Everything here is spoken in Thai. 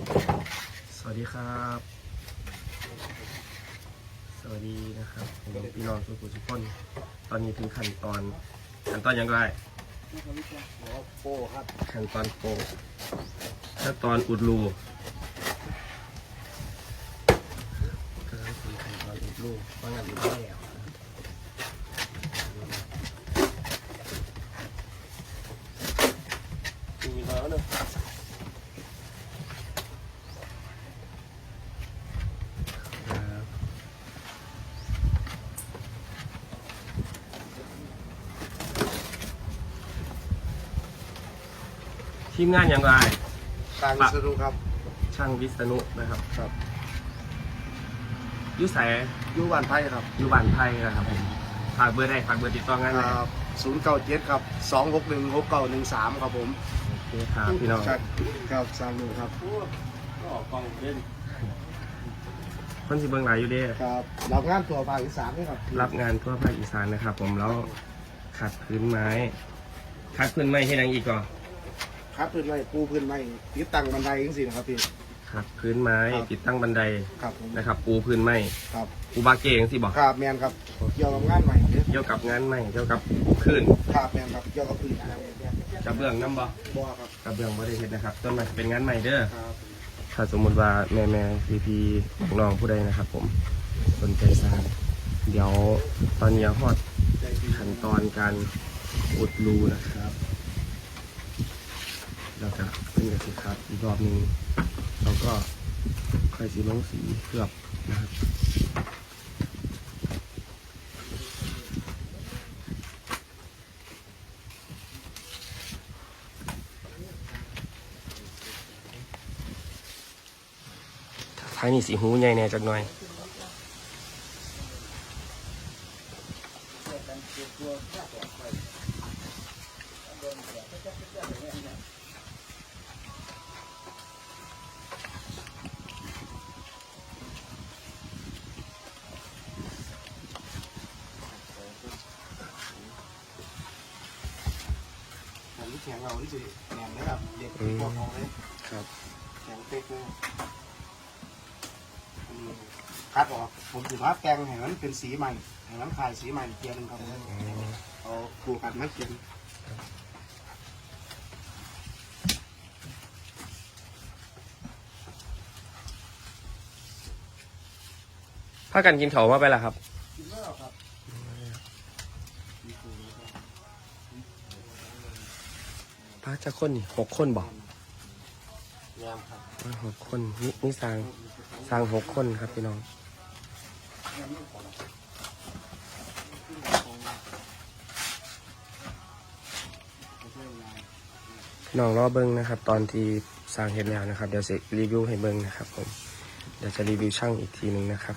สวัสดีครับ สวัสดีนะครับผมพี่น้องทุกคนทุกคน ตอนนี้ถึงขั้นตอนขั้นตอนยังไงโป้ครับขั้นตอนโปะขั้นตอนอุดรูกำลังถึงขั้นตอนอุดรูว่างานอุดได้แล้วมีแล้วเนอะ ทีมงานยังไงทางสนุครับ ช่างวิษณุนะครับครับยุแสอยู่บ้านไทยครับยุบานไทยนะครับผมฝากเบอร์ได้ฝากเบอร์ติดต่องานคได้รับศูนย์เก้าเจ็ดครับสองหกหนึ่งหกเก้าหนึ่งสามครับผมโอเคครับพี่น้องครับครับสามหนึ่งครับคนสิเบิ่งหลายอยู่เด้ครับรับงานตัวภาคอีสานด้วยครับ รับงานทั่วภาคอีสานนะครับ ผมแล้วขัดพื้นไม้ขัดพื้นไม้ให้ดังอีกก่อน ครับพื้นไม้ปูพื้นไม้ติดตั้งบันไดจังสินะครับพี่ขัดพื้นไม้ครับ ติดตั้งบันไดครับผมนะครับ ปูพื้นไม้ครับปูบาเกงสิบอกครับแมนครับเกี่ยวกับงานใหม่เนี่ยเกี่ยวกับงานไม้เกี่ยวกับพื้นครับแมนครับเกี่ยวกับพื้นอะไรเนี่ยกระเบื้องน้ำบ่บัวครับกระเบื้องบริเวณนะครับ ต้นไม้เป็นงานใหม่เด้อ ครับถ้าสมมุติว่าแม่แม่พีพีน้องผู้ใดนะครับ ผมสนใจสร้างเดี๋ยวตอนนี้ฮอดใจดีขั้นตอนการอุดรูนะครับ แล้วก็เป็นกระสิครับอีกรอบหนึงเราก็ค่อยสีลงสีเคลือบนะครับท้ายนี่สีหูใหญ่แน่จักหน่อยอั นนี้แข็งเราที่สุดแข็งนะครับเด็กพวกของเลยครับแข็งเป๊กเลยอันนี้คัดออกผมถือว่าแกงแห่งนั้นเป็นสีใหม่แห่งนั้นขายสีใหม่เกียร์หนึงครับผมเอาคู่กันมาเกียร์พากันกินเขาวมาไปแล้วครับกินแล้วครับ พาจะคนนี่หกคนบอกแยมครับมาหกคนนี่นี่สร้างสร้างหกคนครับพี่น้องพี่น้องรอเบิ้งนะครับ ตอนที่สร้างเห็นแล้วนะครับ เดี๋ยวจะรีวิวให้เบิ้งนะครับผมเดี๋ยวจะรีวิวช่างอีกทีหนึ่งนะครับ